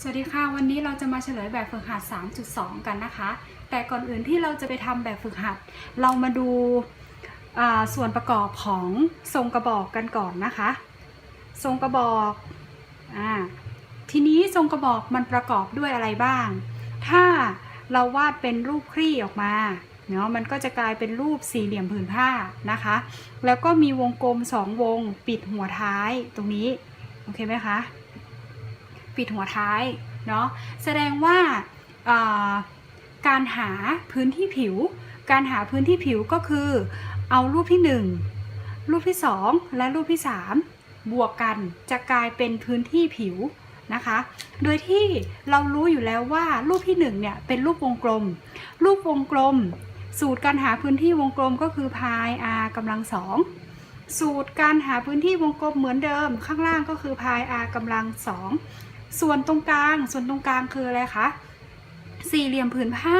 สวัสดีค่ะ วันนี้เราจะมาเฉลยแบบฝึกหัด 3.2 กันนะคะ แต่ก่อนอื่นที่เราจะไปทำแบบฝึกหัด เรามาดูาส่วนประกอบของทรงกระบอกกันก่อนนะคะ ทรงกระบอกอทีนี้ทรงกระบอกมันประกอบด้วยอะไรบ้าง ถ้าเราวาดเป็นรูปคลี่ออกมาเนาะมันก็จะกลายเป็นรูปสี่เหลี่ยมผืนผ้านะคะ แล้วก็มีวงกลมสองวงปิดหัวท้ายตรงนี้ โอเคไหมคะ ปิดหัวท้ายเนาะแสดงว่าการหาพื้นที่ผิว การหาพื้นที่ผิวก็คือเอารูปที่ 1 รูปที่ 2 และรูปที่ 3 บวกกันจะกลายเป็นพื้นที่ผิวนะคะ โดยที่เรารู้อยู่แล้วว่ารูปที่1เนี่ยเป็นรูปวงกลม รูปวงกลม สูตรการหาพื้นที่วงกลมก็คือพาย r กำลังสองสูตรการหาพื้นที่วงกลมเหมือนเดิม ข้างล่างก็คือพาย r กำลังสอง ส่วนตรงกลาง ส่วนตรงกลางคืออะไรคะ สี่เหลี่ยมผืนผ้า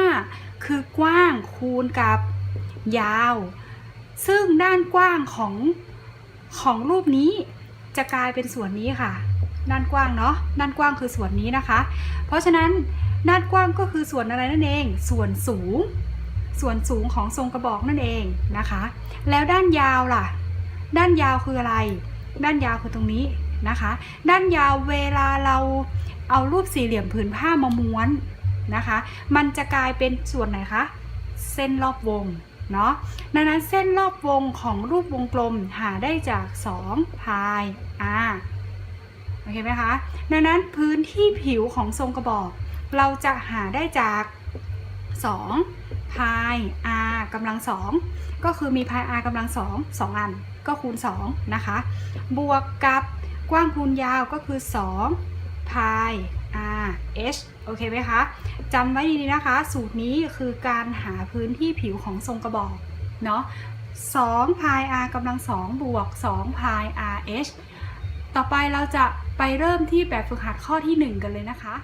คือกว้างคูณกับยาว ซึ่งด้านกว้างของของรูปนี้จะกลายเป็นส่วนนี้ค่ะ ด้านกว้างเนาะ ด้านกว้างคือส่วนนี้นะคะ เพราะฉะนั้นด้านกว้างก็คือส่วนอะไรนั่นเอง ส่วนสูง ส่วนสูงของทรงกระบอกนั่นเองนะคะ แล้วด้านยาวล่ะ ด้านยาวคืออะไร ด้านยาวคือตรงนี้ นะคะ ด้านยาวเวลาเราเอารูปสี่เหลี่ยมผืนผ้ามาม้วนนะคะ มันจะกลายเป็นส่วนไหนคะ เส้นรอบวงเนาะ ดังนั้นเส้นรอบวงของรูปวงกลมหาได้จาก 2 พาย r โอเคไหมคะ ดังนั้นพื้นที่ผิวของทรงกระบอก เราจะหาได้จาก 2 พาย r กำลังสองก็คือมีพาย r กำลังสองสองอัน ก็คูณ 2 นะคะ บวกกับ กว้างคูณยาวก็คือ2พาย r h โอเคไหมคะจำไว้ดีๆนะคะ สูตรนี้คือการหาพื้นที่ผิวของทรงกระบอกเนาะ2พาย r กำลังสองบวก2พาย r h ต่อไปเราจะไปเริ่มที่แบบฝึกหัดข้อที่ 1 กันเลยนะคะ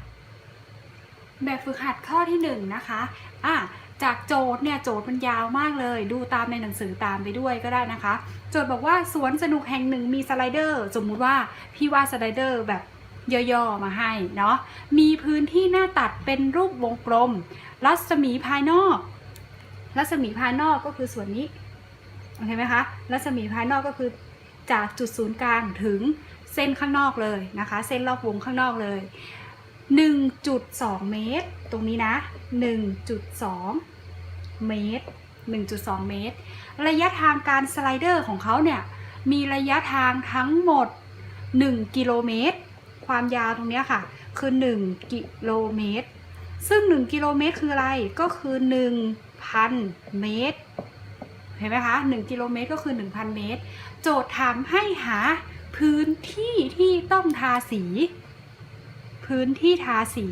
แบบฝึกหัดข้อที่1นะคะอะจากโจทย์เนี่ยโจทย์มันยาวมากเลย ดูตามในหนังสือตามไปด้วยก็ได้นะคะ โจทย์บอกว่าสวนสนุกแห่งหนึ่งมีสไลเดอร์ สมมุติว่าพี่วาดสไลเดอร์แบบย่อๆมาให้เนาะมีพื้นที่หน้าตัดเป็นรูปวงกลม รัศมีภายนอก รัศมีภายนอกก็คือส่วนนี้โอเคไหมคะรัศมีภายนอกก็คือจากจุดศูนย์กลางถึงเส้นข้างนอกเลยนะคะ เส้นรอบวงข้างนอกเลย 1.2 เมตร ตรงนี้นะ 1.2 เมตร 1.2 เมตร ระยะทางการสไลเดอร์ของเขาเนี่ย มีระยะทางทั้งหมด 1 กิโลเมตร ความยาวตรงนี้ค่ะ คือ 1 กิโลเมตร ซึ่ง 1 กิโลเมตรคืออะไร ก็คือ 1,000 เมตร เห็นไหมคะ 1 กิโลเมตรก็คือ 1,000 เมตร โจทย์ถามให้หาพื้นที่ที่ต้องทาสี พื้นที่ทาสี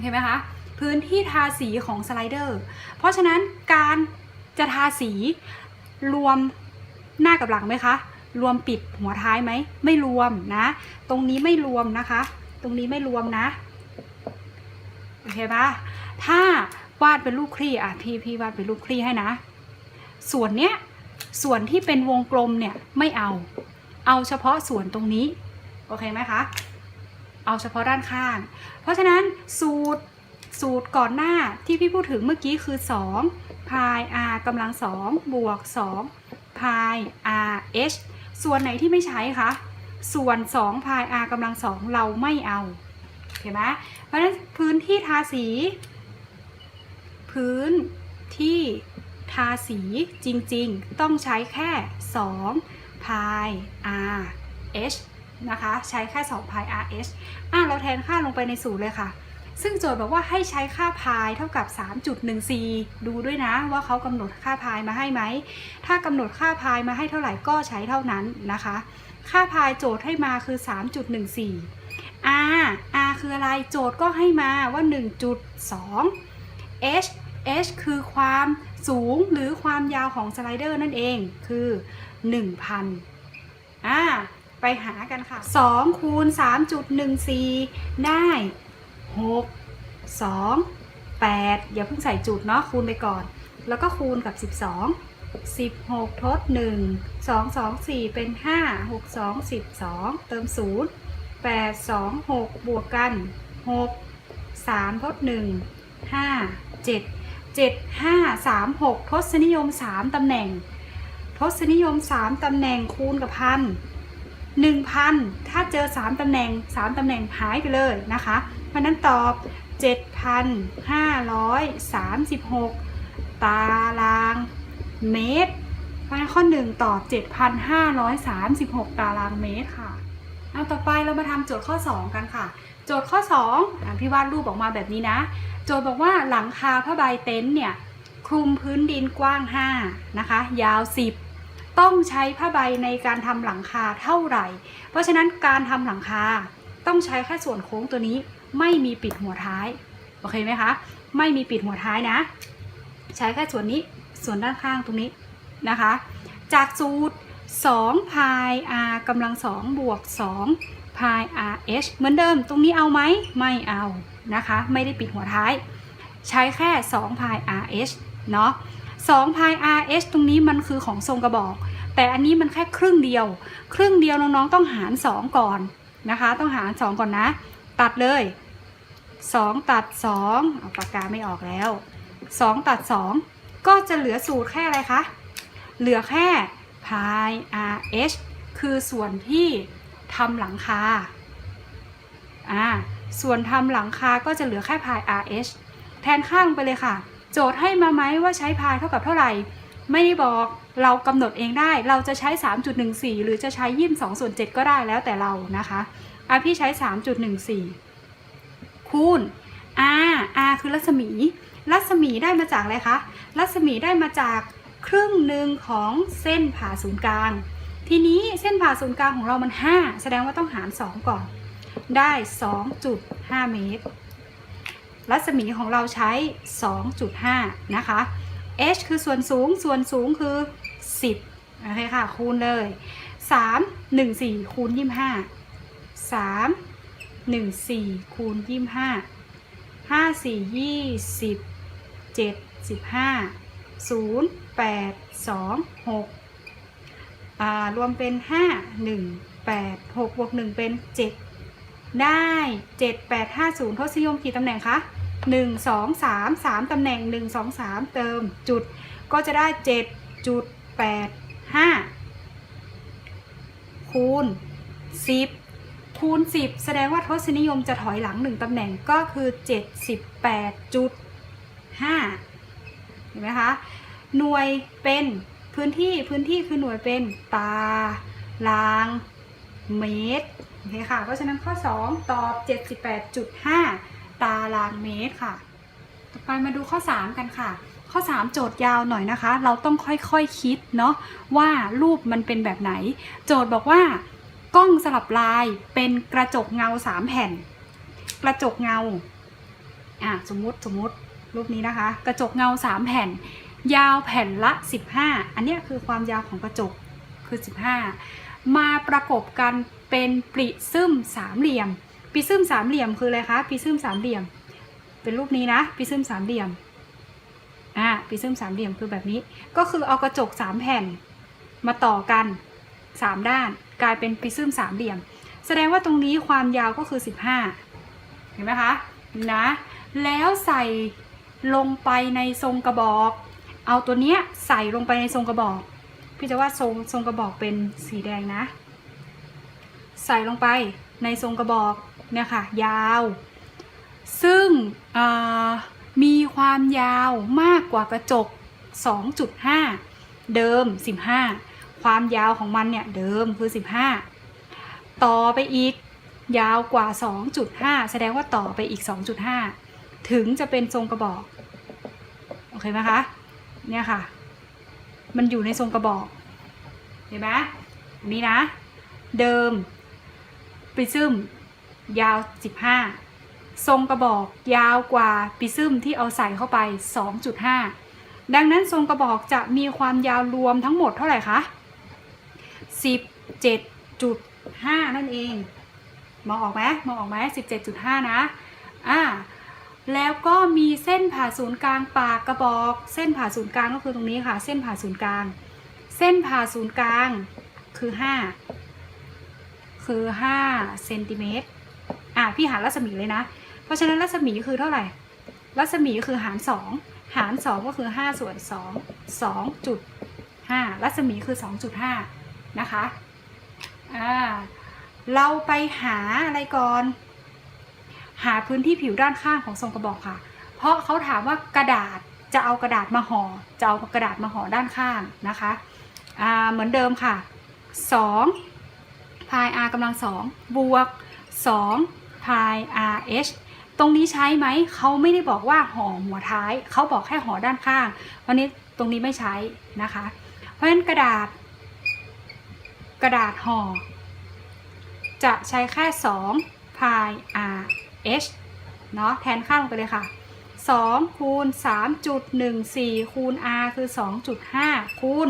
เห็นไหมคะพื้นที่ทาสีของสไลเดอร์ เพราะฉะนั้นการจะทาสีรวมหน้ากับหลังไหมคะ รวมปิดหัวท้ายไหม ไม่รวมนะ ตรงนี้ไม่รวมนะคะ ตรงนี้ไม่รวมนะ โอเคปะถ้าวาดเป็นรูปคลี่อะพี่พี่วาดเป็นรูปคลี่ให้นะ ส่วนเนี้ย ส่วนที่เป็นวงกลมเนี่ยไม่เอา เอาเฉพาะส่วนตรงนี้ โอเคไหมคะ เอาเฉพาะด้านข้าง เพราะฉะนั้นสูตรสูตรก่อนหน้าที่พี่พูดถึงเมื่อกี้คือ 2 พาย r กำลัง 2 บวก 2 พาย r h ส่วนไหนที่ไม่ใช้คะ ส่วน 2 พาย r กำลัง 2 เราไม่เอาโอเคไหมเพราะฉะนั้นพื้นที่ทาสี พื้นที่ทาสีจริงๆ ต้องใช้แค่ 2 พาย r h นะคะ ใช้แค่2พาย r h อะเราแทนค่าลงไปในสูตรเลยค่ะ ซึ่งโจทย์บอกว่าให้ใช้ค่าพายเท่ากับ 3.14 ดูด้วยนะว่าเขากำหนดค่าพายมาให้ไหม ถ้ากำหนดค่าพายมาให้เท่าไหร่ก็ใช้เท่านั้นนะคะ ค่าพายโจทย์ให้มาคือ 3.14 r r คืออะไร โจทย์ก็ให้มาว่า 1.2 h h คือความสูงหรือความยาวของสไลเดอร์นั่นเองคือ 1,000อ่า ไปหากันค่ะ2คูณ3.14 ได้ 6 2 8 อย่าเพิ่งใส่จุดเนาะคูณไปก่อน แล้วก็คูณกับ 12 16 ทด 1 2 2 4 เป็น 5 6 2 12 เติม0แปดสองหกบวกกันหกสามทดหนึ่งห้าเจ็ดเจ็ดห้าสามหกทศนิยมสามตำแหน่ง ทศนิยมสามตำแหน่งคูณกับพัน หนึ่งพันถ้าเจอสามตำแหน่งสามตำแหน่งหายไปเลยนะคะ เพราะนั้นตอบ 7,536 ตารางเมตรเพราะฉะนั้นข้อ 1 ตอบ 7,536 ตารางเมตรค่ะ เอาต่อไปเรามาทำโจทย์ข้อ 2 กันค่ะ โจทย์ข้อ2อะพี่วาดรูปออกมาแบบนี้นะ โจทย์บอกว่าหลังคาผ้าใบเต็นท์เนี่ยคลุมพื้นดินกว้าง 5 นะคะ ยาว 10 ต้องใช้ผ้าใบในการทำหลังคาเท่าไหร่ เพราะฉะนั้นการทำหลังคาต้องใช้แค่ส่วนโค้งตัวนี้ไม่มีปิดหัวท้าย โอเคไหมคะ ไม่มีปิดหัวท้ายนะ ใช้แค่ส่วนนี้ส่วนด้านข้างตรงนี้นะคะ จากสูตร2พาย r กำลัง2บวก2พาย r h เหมือนเดิมตรงนี้เอาไหมไม่เอานะคะ ไม่ได้ปิดหัวท้าย ใช้แค่2พาย r h เนาะ2พาย r h ตรงนี้มันคือของทรงกระบอก แต่อันนี้มันแค่ครึ่งเดียว ครึ่งเดียวน้องๆ ต้องหาร 2 ก่อนนะคะ ต้องหาร 2 ก่อนนะ ตัดเลย 2 ตัด2เอาปากกาไม่ออกแล้ว 2 ตัด 2 ก็จะเหลือสูตรแค่อะไรคะ เหลือแค่ pi r h คือส่วนที่ทำหลังคาอ่าส่วนทำหลังคาก็จะเหลือแค่ pi r h แทนข้างไปเลยค่ะ โจทย์ให้มาไหมว่าใช้ pi เท่ากับเท่าไหร่ ไม่ได้บอกเรากำหนดเองได้ เราจะใช้ 3.14 หรือจะใช้ยี่2ส่วน7ก็ได้แล้วแต่เรานะคะอะพี่ใช้ 3.14 คูณ r r คือรัศมี รัศมีได้มาจากอะไรคะ รัศมีได้มาจากครึ่งหนึ่งของเส้นผ่าศูนย์กลาง ทีนี้เส้นผ่าศูนย์กลางของเรามัน 5 แสดงว่าต้องหาร 2 ก่อน ได้ 2.5 เมตร รัศมีของเราใช้ 2.5 นะคะ h คือส่วนสูง ส่วนสูงคือ 10 โอเคค่ะ คูณเลย 3 1 4 คูณ 25 3 1 4 คูณ 25ห้าสี่ยี่สิบเจ็ดสิบห้าศูนย์แปดสองหกอ่ารวมเป็นห้าหนึ่งแปดหกบวกหนึ่งเป็นเจ็ดได้เจ็ดแปดห้าศูนย์ทศนิยมกี่ตำแหน่งคะ หนึ่งสองสามสามตำแหน่งหนึ่งสองสามเติมจุดก็จะได้เจ็ดจุดแปดห้าคูณสิบคูณ 10 แสดงว่าทศนิยมจะถอยหลัง 1 ตำแหน่งก็คือ 78.5 เห็นไหมคะ หน่วยเป็นพื้นที่พื้นที่คือหน่วยเป็นตารางเมตรโอเคค่ะ เพราะฉะนั้นข้อ 2 ตอบ 78.5 ตารางเมตรค่ะ ต่อไปมาดูข้อ 3 กันค่ะ ข้อ 3 โจทย์ยาวหน่อยนะคะ เราต้องค่อยๆคคิดเนาะว่ารูปมันเป็นแบบไหน โจทย์บอกว่ากล้องสลับลายเป็นกระจกเงา 3 แผ่น กระจกเงาอะสมมติสมมติรูปนี้นะคะ กระจกเงา 3 แผ่น ยาวแผ่นละ 15 อันนี้คือความยาวของกระจกคือ 15 มาประกบกันเป็นปริซึมสามเหลี่ยม ปริซึมสามเหลี่ยมคืออะไรคะปริซึมสามเหลี่ยม เป็นรูปนี้นะปริซึมสามเหลี่ยมอะปริซึมสามเหลี่ยมคือแบบนี้ ก็คือเอากระจก3แผ่นมาต่อกัน3ด้าน กลายเป็นปริซึมสามเหลี่ยม แสดงว่าตรงนี้ความยาวก็คือ15เห็นไหมคะนะแล้วใส่ลงไปในทรงกระบอก เอาตัวเนี้ยใส่ลงไปในทรงกระบอก พี่จะว่าทรงทรงกระบอกเป็นสีแดงนะ ใส่ลงไป ในทรงกระบอกเนี่ยค่ะยาว ซึ่งมีความยาวมากกว่ากระจก 2.5 เดิม 15 ความยาวของมันเนี่ยเดิมคือ 15 ต่อไปอีกยาวกว่า 2.5 แสดงว่าต่อไปอีก 2.5 ถึงจะเป็นทรงกระบอก โอเคไหมคะ เนี่ยค่ะ มันอยู่ในทรงกระบอก เห็นไหมนนี้นะ เดิม ปริซึมยาว 15 ทรงกระบอกยาวกว่าปริซึมที่เอาใส่เข้าไป 2.5 ดังนั้นทรงกระบอกจะมีความยาวรวมทั้งหมดเท่าไหร่คะ 17.5 นั่นเอง มองออกไหมมองออกไหม17.5 นะ อ่า แล้วก็มีเส้นผ่าศูนย์กลางปากกระบอก เส้นผ่าศูนย์กลางก็คือตรงนี้ค่ะ เส้นผ่าศูนย์กลาง เส้นผ่าศูนย์กลางคือ คือ5เซนติเมตรอะพี่หารรัศมีเลยนะ เพราะฉะนั้นรัศมีคือเท่าไหร่ รัศมีคือหาร 2 หาร 2 ก็คือ 5 ส่วน 2 2.5 รัศมีคือ 2.5 นะคะอ่าเราไปหาอะไรก่อน หาพื้นที่ผิวด้านข้างของทรงกระบอกค่ะ เพราะเขาถามว่ากระดาษจะเอากระดาษมาห่อจะเอากระดาษมาห่อด้านข้างนะคะอ่าเหมือนเดิมค่ะ 2 พาย r กำลังสองบวก2พาย r h ตรงนี้ใช้ไหม เขาไม่ได้บอกว่าห่อหัวท้าย เขาบอกแค่ห่อด้านข้างเพราะนี้ตรงนี้ไม่ใช้นะคะ เพราะฉะนั้นกระดาษ กระดาษห่อ จะใช้แค่2พาย r h เนาะแทนค่าลงไปเลยค่ะ2คูณ3.14คูณ r คือ 2.5 คูณ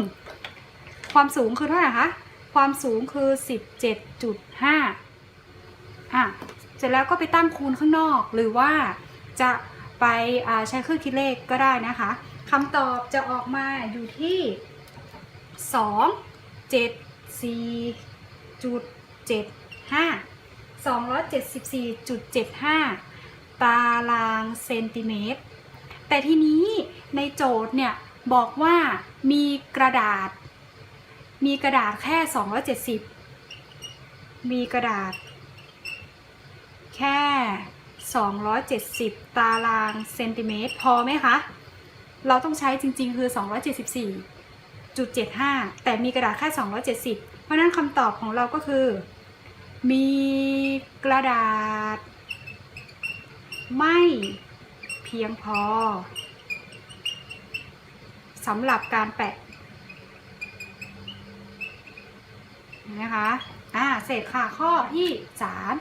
ความสูงคือเท่าไหร่คะ ความสูงคือ 17.5อะเสร็จแล้วก็ไปตั้งคูณข้างนอก หรือว่าจะไปใช้เครื่องคิดเลขก็ได้นะคะคำตอบจะออกมาอยู่ที่ 274.75 274.75 ตารางเซนติเมตร แต่ทีนี้ในโจทย์เนี่ยบอกว่ามีกระดาษ มีกระดาษแค่ 270 มีกระดาษ แค่ 270 ตารางเซนติเมตร พอไหมคะ เราต้องใช้จริงๆ คือ 274.75 แต่มีกระดาษแค่ 270 เพราะนั้นคำตอบของเราก็คือ มีกระดาษ ไม่เพียงพอสำหรับการแปะ นะคะ อ่า เสร็จค่ะข้อที่สาม